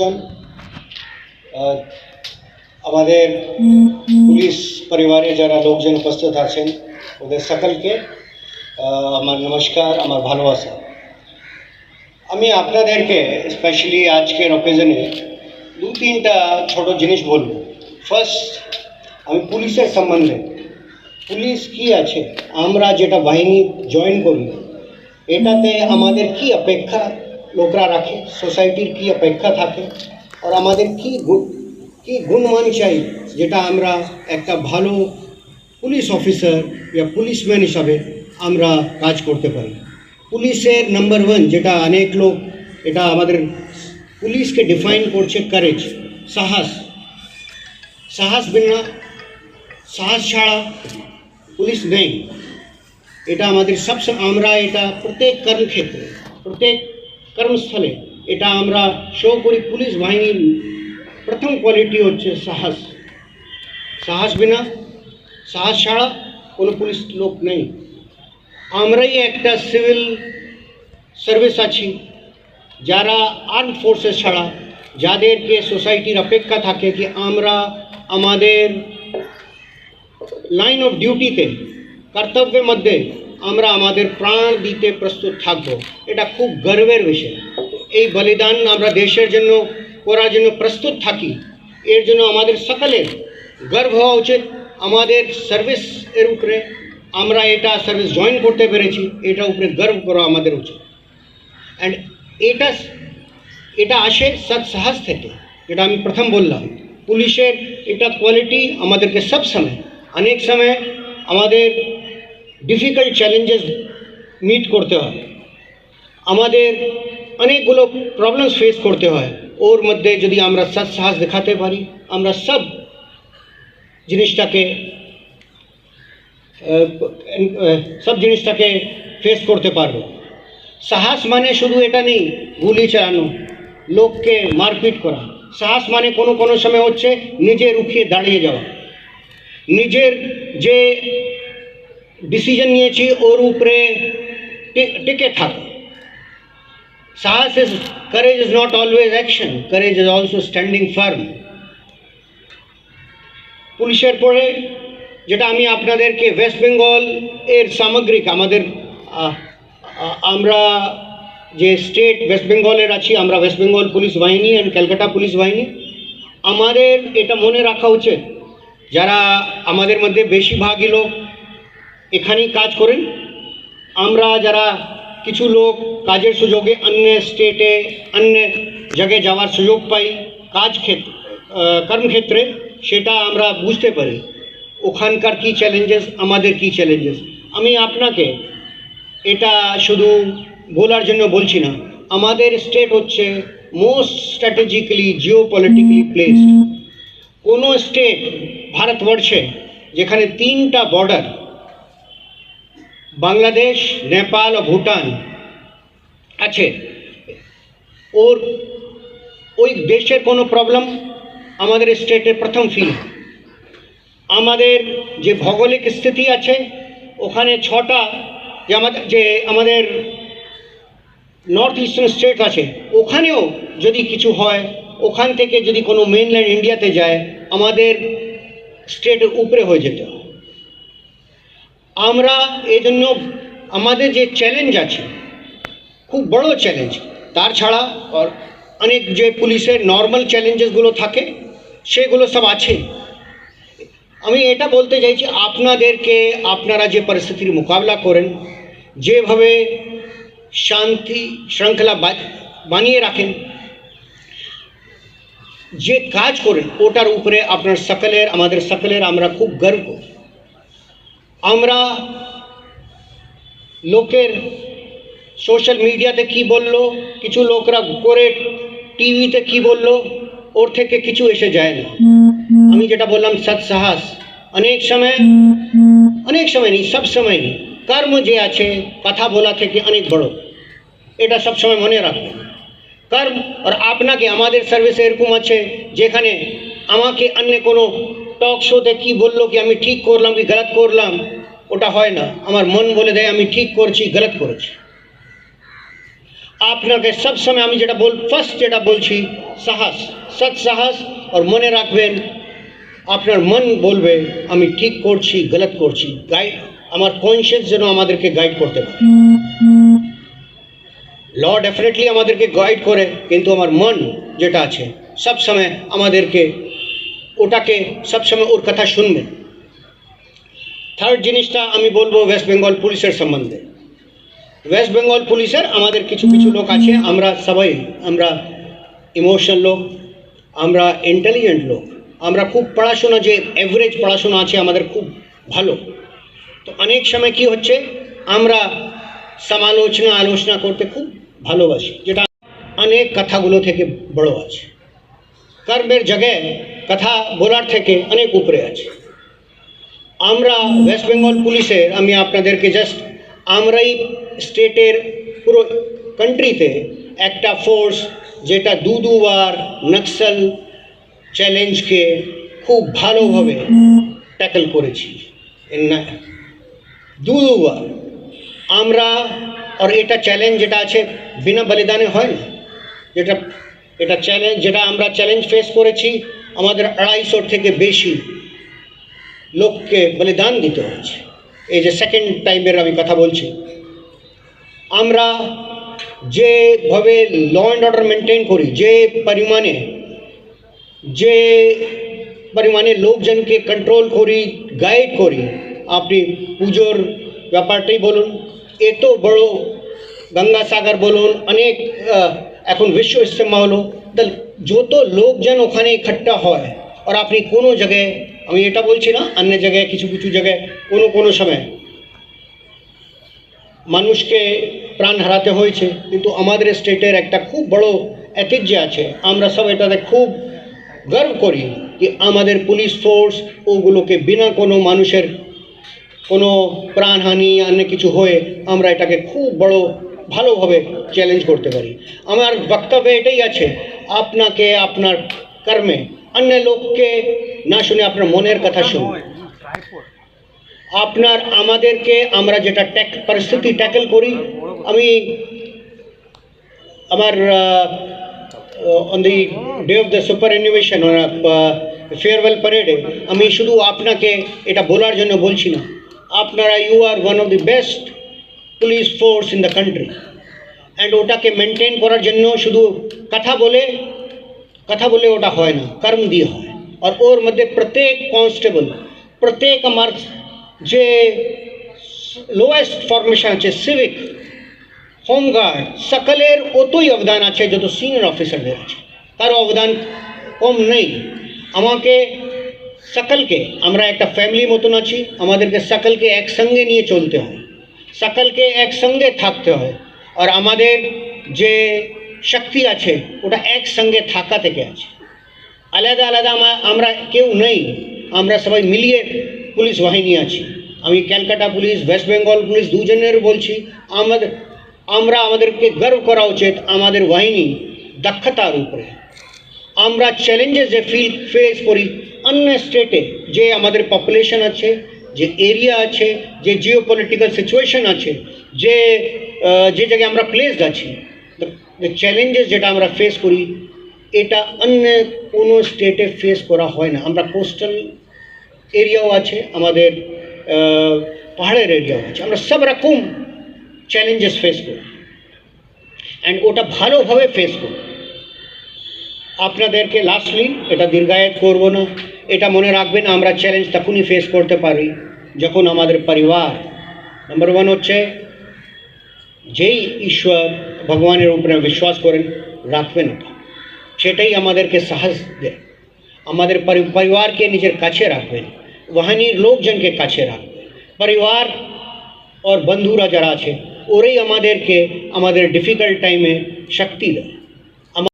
জন আমাদের পুলিশ পরিবারে যারা লোকজন উপস্থিত আছেন, ওদের সকলকে আমার নমস্কার, আমার ভালোবাসা। আমি আপনাদেরকে স্পেশালি আজকের অকেশনে দু তিনটা ছোট জিনিস বলব। ফার্স্ট আমি পুলিশের সম্বন্ধে। পুলিশ কি আছে? আমরা যেটা বাহিনী জয়েন করি, এটাতে আমাদের কি অপেক্ষা লোকরা রাখে সোসাইটির কি অপেক্ষা থাকে আর আমাদের কি গু- কি গুণমান চাই যেটা আমরা একটা ভালো পুলিশ অফিসার বা পুলিশম্যান হিসাবে আমরা কাজ করতে পারি পুলিশের নাম্বার ওয়ান যেটা অনেক লোক এটা আমাদের পুলিশকে ডিফাইন করছে কারেজ সাহস সাহস বিনা সাহস ছাড়া পুলিশ নেই এটা আমাদের সব আমরা এটা প্রত্যেক কর্মক্ষেত্রে প্রত্যেক কর্মস্থলে। এটা আমরা করি পুলিশ বাহিনীর প্রথম কোয়ালিটি হচ্ছে সাহস। সাহস বিনা, সাহস ছাড়া কোনো পুলিশ লোক নেই। আমরাই একটা সিভিল সার্ভিস আছি, যারা আর্ম ফোর্সেস ছাড়া, যাদেরকে সোসাইটির অপেক্ষা থাকে কি আমরা আমাদের লাইন অফ ডিউটিতে কর্তব্যের মধ্যে আমরা আমাদের প্রাণ দিতে প্রস্তুত থাকব। এটা খুব গর্বের বিষয়। এই বলিদান আমরা দেশের জন্য করার জন্য প্রস্তুত থাকি। এর জন্য আমাদের সকলের গর্ব হওয়া উচিত। আমাদের সার্ভিস এর উপরে আমরা এটা সার্ভিস জয়েন করতে পেরেছি। এটা উপরে গর্ব করা আমাদের উচিত। অ্যান্ড এটা এটা আসে সৎ সাহস থেকে। যেটা আমি প্রথম বললাম। পুলিশের এটা কোয়ালিটি আমাদেরকে সব সময়, অনেক সময় আমাদের ডিফিকাল্ট চ্যালেঞ্জেস মিট করতে হয়। আমাদের অনেকগুলো প্রবলেমস ফেস করতে হয়। ওর মধ্যে যদি আমরা সৎ সাহস দেখাতে পারি, আমরা সব জিনিসটাকে সব জিনিসটাকে ফেস করতে পারব। সাহস মানে শুধু এটা নেই, গুলি চালানো, লোককে মারপিট করা। সাহস মানে কোনো কোনো সময় হচ্ছে নিজে রুখিয়ে দাঁড়িয়ে যাওয়া। নিজের যে ডিসিশন নিয়েছি, ওর উপরে টিকে থাকা। সাহস is courage is not always action courage is also standing firm পুলিশের পরে যেটা আমি আপনাদেরকে ওয়েস্ট বেঙ্গল এর সামগ্রিক, আমাদের আমরা যে স্টেট ওয়েস্ট বেঙ্গলের আছি, আমরা ওয়েস্ট বেঙ্গল পুলিশ বাহিনী অ্যান্ড ক্যালকাটা পুলিশ বাহিনী, আমাদের এটা মনে রাখা উচিত। যারা আমাদের মধ্যে বেশিরভাগই লোক এখানেই কাজ করেন। আমরা যারা কিছু লোক কাজের সুযোগে অন্য স্টেটে অন্য জায়গায় যাওয়ার সুযোগ পাই কাজ ক্ষেত্রে কর্মক্ষেত্রে সেটা আমরা বুঝতে পারি। ওখানকার কি চ্যালেঞ্জেস আমাদের কি চ্যালেঞ্জেস আমি আপনাকে এটা শুধু বলার জন্য বলছি না আমাদের স্টেট হচ্ছে most strategically geopolitically placed কোনো স্টেট ভারতবর্ষে যেখানে তিনটা বর্ডার বাংলাদেশ, নেপাল ও ভুটান। আছে ওর ওই দেশের কোনো প্রবলেম আমাদের স্টেটে প্রথম ফিল আমাদের যে ভৌগোলিক স্থিতি আছে, ওখানে ছটা যে আমাদের যে আমাদের নর্থ ইস্টার্ন স্টেট আছে, ওখানেও যদি কিছু হয়, ওখান থেকে যদি কোনো মেনল্যান্ড ইন্ডিয়াতে যায়, আমাদের স্টেটের উপরে হয়ে যেতে। আমরা এই জন্য আমাদের যে চ্যালেঞ্জ আছে, খুব বড় চ্যালেঞ্জ তার ছাড়া আর অনেক যে পুলিশের নর্মাল চ্যালেঞ্জেসগুলো থাকে, সেগুলো সব আছে আমি এটা বলতে চাইছি, আপনাদেরকে আপনারা যে পরিস্থিতির মোকাবিলা করেন, যেভাবে শান্তি শৃঙ্খলা বানিয়ে রাখেন, যে কাজ করেন, ওটার উপরে আপনার সকলের, আমাদের সকলের আমরা খুব গর্ব। আমরা লোকের সোশ্যাল মিডিয়াতে কি বলল, কিছু লোকরা করে টিভিতে কি বলল, ওর থেকে কিছু এসে যায় না। আমি যেটা বললাম, সৎ সাহস। অনেক সময় অনেক সময় নেই, সব সময় নেই। কর্ম যে আছে, কথা বলা থেকে অনেক বড়। এটা সব সময় মনে রাখবেন। কর্ম, আর আপনাকে আমাদের সার্ভিসে এরকম আছে, যেখানে আমাকে অন্য কোনো টক শোতে কি বলল, কি আমি ঠিক করলাম, কি গলত করলাম ওটা হয় না। আমার মন বলে দেয়, আমি ঠিক করছি, গলত করেছি। আপনাকে সবসময় আমি যেটা বল ফার্স্ট যেটা বলছি, সাহস। সৎ সাহস আর মনে রাখবেন, আপনার মন বলবে, আমি ঠিক করছি, গলত করছি। গাইড আমার কনসিয়াস যেন আমাদেরকে গাইড করতে পারে। ল ডেফিনেটলি আমাদেরকে গাইড করে, কিন্তু আমার মন যেটা আছে সব সময় আমাদেরকে, ওটাকে সবসময় ওর কথা শুনবে। থার্ড জিনিসটা আমি বলব ওয়েস্ট বেঙ্গল পুলিশের সম্বন্ধে। ওয়েস্ট বেঙ্গল পুলিশের আমাদের কিছু কিছু লোক আছে, আমরা সবাই, আমরা ইমোশনাল লোক, আমরা ইন্টেলিজেন্ট লোক। আমরা খুব পড়াশোনা যে অ্যাভারেজ পড়াশোনা আছে, আমাদের খুব ভালো। তো অনেক সময় কি হচ্ছে, আমরা সমালোচনা, আলোচনা করতে খুব ভালোবাসি, যেটা অনেক কথাগুলো থেকে বড় আছে। কর্মের জায়গায় কথা বলার থেকে অনেক উপরে আছে। আমরা ওয়েস্ট বেঙ্গল পুলিশের, আমি আপনাদেরকে জাস্ট আমরাই স্টেটের পুরো কান্ট্রিতে একটা ফোর্স যেটা দু দুবার নক্সাল চ্যালেঞ্জকে খুব ভালোভাবে ট্যাকল করেছি। দু দুবার। আমরা, আর এটা চ্যালেঞ্জ যেটা আছে, বিনা বলিদানে হয় না। যেটা, এটা চ্যালেঞ্জ যেটা আমরা চ্যালেঞ্জ ফেস করেছি, আমাদের আড়াইশোর থেকে বেশি লোককে বলিদান দিতে হয়েছে এই যে সেকেন্ড টাইমের আমি কথা বলছি আমরা যেভাবে ল অ্যান্ড অর্ডার মেনটেন করি যে পরিমাণে যে পরিমাণে লোকজনকে কন্ট্রোল করি গাইড করি আপনি পুজোর ব্যাপারটাই বলুন এত বড় গঙ্গাসাগর বলুন অনেক আহ, এখন বিশ্ব ইস্তেমা হলো তা যত লোকজন ওখানে ইকট্ঠা হয় আর আপনি কোনো জায়গায় আমি এটা বলছি না অন্য জায়গায়, কিছু কিছু জায়গায়, কোনো কোনো সময়। মানুষকে প্রাণ হারাতে হয়েছে, কিন্তু আমাদের স্টেটের একটা খুব বড় ঐতিহ্য আছে। আমরা সব এটাতে খুব গর্ব করি যে আমাদের পুলিশ ফোর্স ওগুলোকে বিনা কোনো মানুষের কোনো প্রাণহানি, অন্য কিছু হয়ে আমরা এটাকে খুব বড় ভালোভাবে চ্যালেঞ্জ করতে পারি। আমার বক্তব্য এটাই আছে, আপনাকে আপনার কর্মে অন্য লোককে না শুনে আপনার মনের কথা শুনুন। আপনার আমাদেরকে আমরা যেটা ট্যাক পরিস্থিতি ট্যাকেল করি আমি আমার on the day of the superannuation farewell প্যারেডে আমি শুধু আপনাকে এটা বলার জন্য বলছি না। আপনারা you are one of the best police force in the country and ওটাকে মেনটেন করার জন্য শুধু কথা বলে কথা বলে ওটা হয় না কর্ম দিয়ে হয়। আর ওর মধ্যে প্রত্যেক কনস্টেবল প্রত্যেক আমার যে লোয়েস্ট ফরমেশন আছে সিভিক হোমগার্ড সকলের অতই অবদান আছে যত সিনিয়র অফিসারদের আছে তার অবদান কম নেই আমাকে সকলকে আমরা একটা ফ্যামিলি মতন আছি আমাদেরকে সকলকে একসঙ্গে নিয়ে চলতে হয় সকলকে একসঙ্গে থাকতে হয় আর আমাদের যে শক্তি আছে ওটা একসঙ্গে থাকা থেকে আছে আলাদা আলাদা আমা- আমরা কেউ নেই আমরা সবাই মিলিয়ে পুলিশ বাহিনী আছি আমি Calcutta police West Bengal police দুজনের বলছি আমাদের আমরা আমাদেরকে গর্ব করা উচিত আমাদের বাহিনী দক্ষতার উপরে আমরা চ্যালেঞ্জেস যে ফিল ফেস করি অন্য স্টেটে যে আমাদের পপুলেশন আছে যে এরিয়া আছে যে জিও পলিটিক্যাল সিচুয়েশন আছে যে আহ, যে জায়গায় আমরা প্লেসড আছি চ্যালেঞ্জেস যেটা আমরা ফেস করি এটা অন্য কোনো স্টেটে ফেস করা হয় না। আমরা কোস্টাল এরিয়াও আছে, আমাদের পাহাড়ের এরিয়াও আছে। আমরা সব রকম চ্যালেঞ্জেস ফেস করি। অ্যান্ড ওটা ভালোভাবে ফেস করি। আপনাদেরকে লাস্টলি এটা দীর্ঘায়িত করব না। এটা মনে রাখবেন, আমরা চ্যালেঞ্জ তখনই ফেস করতে পারি, যখন আমাদের পরিবার নাম্বার ওয়ান হচ্ছে, যেই ঈশ্বর ভগবানের উপরে বিশ্বাস করেন, রাখবেন ওটা সেটাই আমাদেরকে সাহস দেয়। আমাদের পরি- পরিবারকে নিজের কাছে রাখবেন। বাহিনীর লোকজনকে কাছে রাখবেন। পরিবার আর বন্ধুরা যারা আছে, ওরাই আমাদেরকে, আমাদের ডিফিকাল্ট টাইমে শক্তি দেয়।